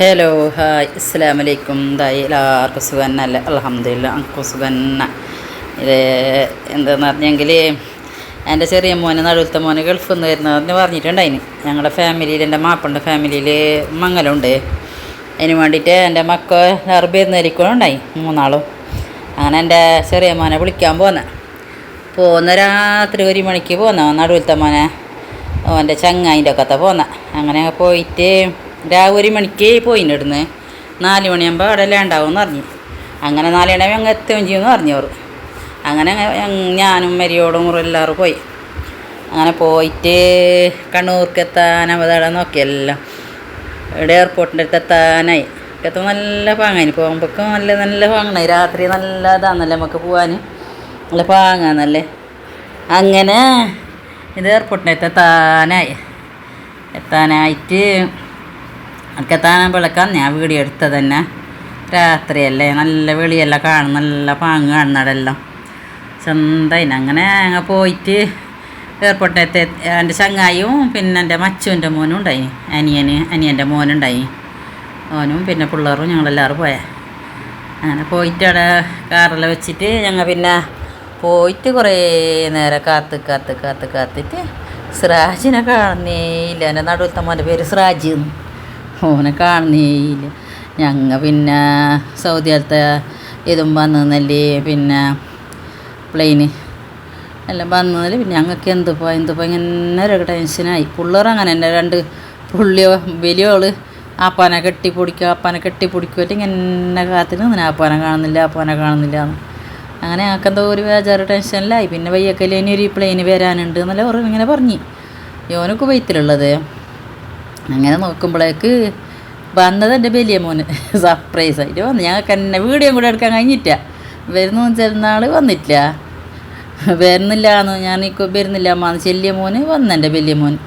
Hello hi അസ്സാം വലൈക്കും ദായി എല്ലാവർക്കും സുഖന്നല്ല അലഹമില്ല അനക്കും സുഖന്ന ഇത് എന്താന്ന് പറഞ്ഞെങ്കിൽ എന്റെ ചെറിയ മോന് നടുവിലത്തെ മോന് ഗൾഫിൽ നിന്ന് വരുന്നതെന്ന് പറഞ്ഞിട്ടുണ്ടായിന് ഞങ്ങളുടെ ഫാമിലിയിൽ എന്റെ മാപ്പിന്റെ ഫാമിലിയിൽ മംഗലമുണ്ട്. അതിന് വേണ്ടിയിട്ട് എന്റെ മക്കൾ എല്ലാവരും പെരുന്നേരിക്കും ഉണ്ടായി മൂന്നാളും. അങ്ങനെ എന്റെ ചെറിയ മോനെ വിളിക്കാൻ പോന്നെ. പോകുന്ന രാത്രി ഒരു മണിക്ക് പോന്ന നടുവിലത്തെ മോനെ ഓന്റെ ചങ്ങായിന്റെ ഒക്കത്തെ പോന്നെ. അങ്ങനെ പോയിട്ട് രാവിലെ ഒരു മണിക്ക് പോയി ഇടുന്ന് നാല് മണിയാകുമ്പോൾ അവിടെ ഉണ്ടാവും എന്ന് പറഞ്ഞു. അങ്ങനെ നാല് മണിയാകുമ്പോൾ ഞങ്ങൾ എത്തുകയും ചെയ്യുമെന്ന് പറഞ്ഞു അവർ. അങ്ങനെ ഞാനും മരിയോടും എല്ലാവരും പോയി. അങ്ങനെ പോയിട്ട് കണ്ണൂർക്ക് എത്താൻ അവിടെ നോക്കിയെല്ലാം. ഇവിടെ എയർപോർട്ടിന്റെ അടുത്ത് എത്താനായി. എത്തുമ്പോൾ നല്ല പാങ്ങായി പോകുമ്പോഴേക്കും നല്ല നല്ല പാങ്ങണായി രാത്രി നല്ല ഇതാണെന്നല്ലേ നമുക്ക് പോകാൻ നല്ല പാങ്ങാന്നല്ലേ. അങ്ങനെ ഇത് എയർപോർട്ടിന്റെ അടുത്ത് എത്താനായി. എത്താനായിട്ട് എനിക്ക് എത്താനാകുമ്പോഴേക്കാൻ ഞാൻ വീഡിയോ എടുത്തത് തന്നെ രാത്രിയല്ലേ നല്ല വെളിയെല്ലാം കാണും നല്ല പാങ്ങ് കാണുന്നതെല്ലാം. സ്വന്തം അങ്ങനെ അങ്ങ് പോയിട്ട് എയർപോർട്ടിനകത്ത് എന്റെ ചങ്ങായും പിന്നെ എന്റെ മച്ചുവിന്റെ മോനും ഉണ്ടായി. അനിയന് അനിയന്റെ മോനുണ്ടായി. മോനും പിന്നെ പിള്ളേറും ഞങ്ങളെല്ലാവരും പോയ. അങ്ങനെ പോയിട്ട് അവിടെ കാറെല്ലാം വെച്ചിട്ട് ഞങ്ങൾ പിന്നെ പോയിട്ട് കുറേ നേരം കാത്ത് കാത്ത് കാത്ത് കാത്തിട്ട് സിറാജിനെ കാണുന്നേയില്ല എന്റെ നടുവിലത്തെ മോന്റെ പേര് സിറാജ് എന്ന്. ഓനെ കാണുന്നേയില്ല. ഞങ്ങൾ പിന്നെ സൗദിയിലത്തെ ഇതും വന്നല്ലേ പിന്നെ പ്ലെയിന് എല്ലാം വന്നതിൽ പിന്നെ ഞങ്ങൾക്ക് എന്തുപ്പോ എന്തുപ്പോ ഇങ്ങനെ ഒരു ടെൻഷനായി പിള്ളേർ അങ്ങനെ തന്നെ രണ്ട് പുള്ളിയോ വലിയോൾ ആപ്പാനെ കെട്ടിപ്പൊടിക്കുക ആപ്പാനെ കെട്ടിപ്പൊടിക്കുമായിട്ട് ഇങ്ങനെ കാത്തിന് നിന്ന് ആപ്പാനെ കാണുന്നില്ല ആപ്പാനെ കാണുന്നില്ല എന്ന്. അങ്ങനെ എന്തോ ഒരു വേജാറ് ടെൻഷനിലായി പിന്നെ വയ്യക്കല്ലേ ഇനി ഒരു പ്ലെയിന് വരാനുണ്ട് എന്നല്ല ഇങ്ങനെ പറഞ്ഞു. യോനൊക്കെ കുവൈത്തിലുള്ളത് അങ്ങനെ നോക്കുമ്പോഴേക്ക് വന്നത് എന്റെ വലിയ മോന്. സർപ്രൈസ് ആയിട്ട് വന്നു. ഞങ്ങൾക്ക് എന്നെ വീഡിയോ കൂടെ എടുക്കാൻ കഴിഞ്ഞിട്ട വരുന്നു ചെന്നാൾ വന്നിട്ടില്ല. വരുന്നില്ല എന്ന് ഞാൻ വരുന്നില്ല അമ്മ ചെല്ലിയ മോന് വന്നു എന്റെ വലിയ മോൻ.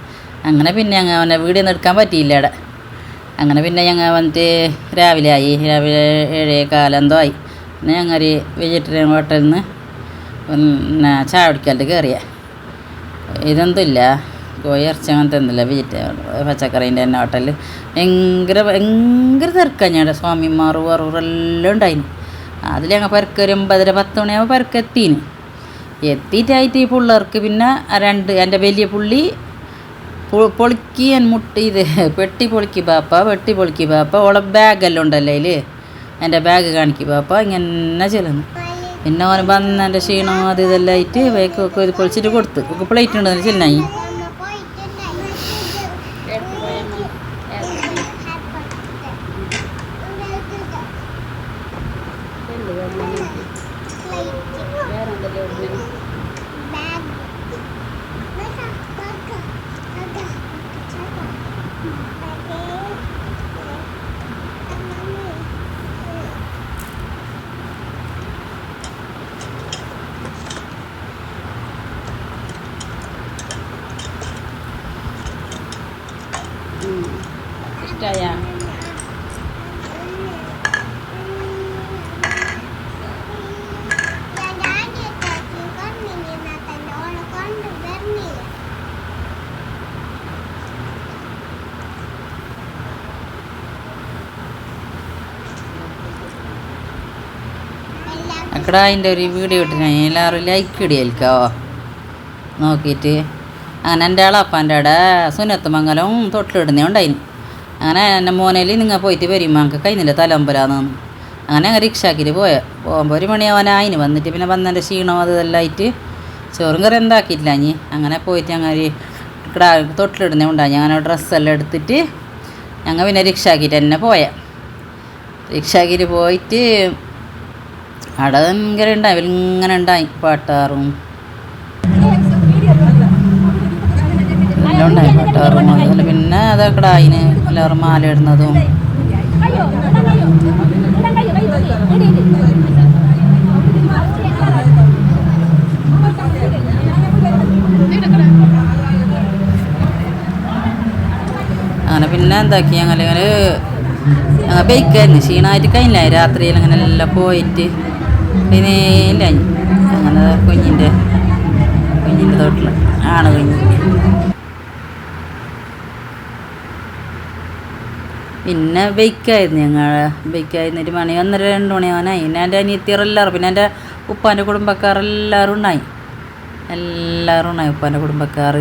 അങ്ങനെ പിന്നെ ഞങ്ങൾ അവനെ വീഡിയോ ഒന്നും എടുക്കാൻ പറ്റിയില്ല അവിടെ. അങ്ങനെ പിന്നെ ഞങ്ങൾ വന്നിട്ട് രാവിലെ ആയി. രാവിലെ ഏഴേ കാലെന്തോ ആയി. പിന്നെ ഞങ്ങൾ വെജിറ്റേറിയൻ ഹോട്ടലിൽ നിന്ന് പിന്നെ ചായ കുടിക്കാണ്ട് കയറിയ ഇതൊന്നുമില്ല കോഴി ഇറച്ചി അങ്ങനത്തെ ഒന്നുമില്ല വെജിറ്റ പച്ചക്കറീന്റെ തന്നെ ഹോട്ടലിൽ ഭയങ്കര ഭയങ്കര തിരക്കാണ് ഞങ്ങളുടെ സ്വാമിമാർ വറൂറെല്ലാം ഉണ്ടായിന്. അതിൽ ഞങ്ങൾ പരക്ക് ഒരു ഒമ്പതര പത്ത് മണിയാകുമ്പോൾ പരക്ക് എത്തിന്. എത്തിയിട്ടായിട്ട് ഈ പിള്ളേർക്ക് പിന്നെ രണ്ട് എന്റെ വലിയ പുള്ളി പൊളിക്കി ഞാൻ മുട്ടി ഇത് പെട്ടി പൊളിക്കി ബാപ്പ വെട്ടി പൊളിക്കി ബാപ്പ ഓളെ ബാഗെല്ലാം ഉണ്ടല്ലോ അതിൽ എന്റെ ബാഗ് കാണിക്കും ബാപ്പ ഇങ്ങനെ ചെല്ലുന്നു. പിന്നെ ഓൻ വന്ന് എന്റെ ക്ഷീണം അത് ഇതെല്ലാം ആയിട്ട് ബൈക്കൊക്കെ ഇത് പൊളിച്ചിട്ട് കൊടുത്തു. ഒക്കെ പ്ലേറ്റ് ഉണ്ടെന്ന് ചെല്ലായി Thank you. അക്കട അതിന്റെ ഒരു വീഡിയോ ഇട്ടിട്ട് എല്ലാവരും ലൈക്ക് ഇടിയേൽക്കോ നോക്കിയിട്ട് അങ്ങനെ എന്റെ ആളപ്പാന്റെ അവിടെ സുനത്ത് മംഗലം തൊട്ടിലിടുന്നേ ഉണ്ടായിന്. അങ്ങനെ എന്റെ മോനേലി നിങ്ങൾ പോയിട്ട് വരുമ്പോൾ ഞങ്ങൾക്ക് കഴിഞ്ഞില്ല തലമ്പലാന്ന് അങ്ങനെ അങ്ങ് റിക്ഷാക്കിയിട്ട് പോയ. പോകുമ്പോൾ ഒരു മണിയാവാനായിന് വന്നിട്ട് പിന്നെ വന്നതിന്റെ ക്ഷീണം അതെല്ലാം ആയിട്ട് ചോറും കറി എന്താക്കിയിട്ടില്ല ഇനി. അങ്ങനെ പോയിട്ട് ഞങ്ങൾ കിടാ തൊട്ടിലിടുന്നേ ഉണ്ടായി അങ്ങനെ ഡ്രസ്സെല്ലാം എടുത്തിട്ട് ഞങ്ങൾ പിന്നെ റിക്ഷാക്കിയിട്ട് തന്നെ പോയ. റിക്ഷാക്കിയിട്ട് പോയിട്ട് അവിടെ ഭയങ്കര ഉണ്ടായി ഇങ്ങനെ ഉണ്ടായി പാട്ടാറും. ഉണ്ടായി പാട്ടാറും അതുപോലെ പിന്നെ അതൊക്കെ അതിന് എല്ലാവരും മാല ഇടുന്നതും. അങ്ങനെ പിന്നെ എന്താക്കി ഞങ്ങൾ ഞങ്ങൾ ബൈക്കായിരുന്നു. ക്ഷീണമായിട്ട് കഴിഞ്ഞില്ല. രാത്രിയിൽ അങ്ങനെ എല്ലാം പോയിട്ട് പിന്നെ അങ്ങനെ കുഞ്ഞിന്റെ കുഞ്ഞിന്റെ തൊട്ടിൽ ആണ് കുഞ്ഞ്. പിന്നെ ബൈക്കായിരുന്നു ഞങ്ങൾ ബൈക്കായിരുന്നു ഒരു മണി ഒന്നര രണ്ട് മണിയാവാനായി പിന്നെ എന്റെ അനിയത്തിയറെല്ലാവരും പിന്നെ എന്റെ ഉപ്പാന്റെ കുടുംബക്കാരെല്ലാവരും ഉണ്ടായി. എല്ലാവരും ഉണ്ടായി ഉപ്പാന്റെ കുടുംബക്കാർ.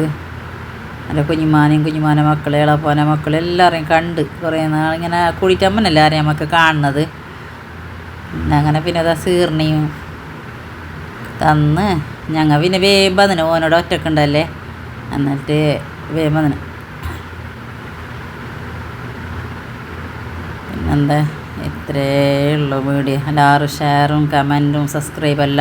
എന്റെ കുഞ്ഞുമാനെയും കുഞ്ഞുമാനെ മക്കളെ ഇളപ്പാനെ മക്കളെ എല്ലാവരെയും കണ്ട് കുറേ നാളിങ്ങനെ കൂടിയിട്ടമ്മനല്ലേ ആരെയും നമുക്ക് കാണുന്നത്? അങ്ങനെ പിന്നെ അതാ സീർണിയും തന്ന് ഞങ്ങൾ പിന്നെ വേഗം വന്നിന് ഓനോട് ഒറ്റക്കുണ്ടല്ലേ? എന്നിട്ട് വേഗം വന്നിന് പിന്നെന്താ? ഇത്രയേ ഉള്ളൂ വീഡിയോ. എല്ലാവരും ഷെയറും കമന്റും സബ്സ്ക്രൈബ് എല്ലാം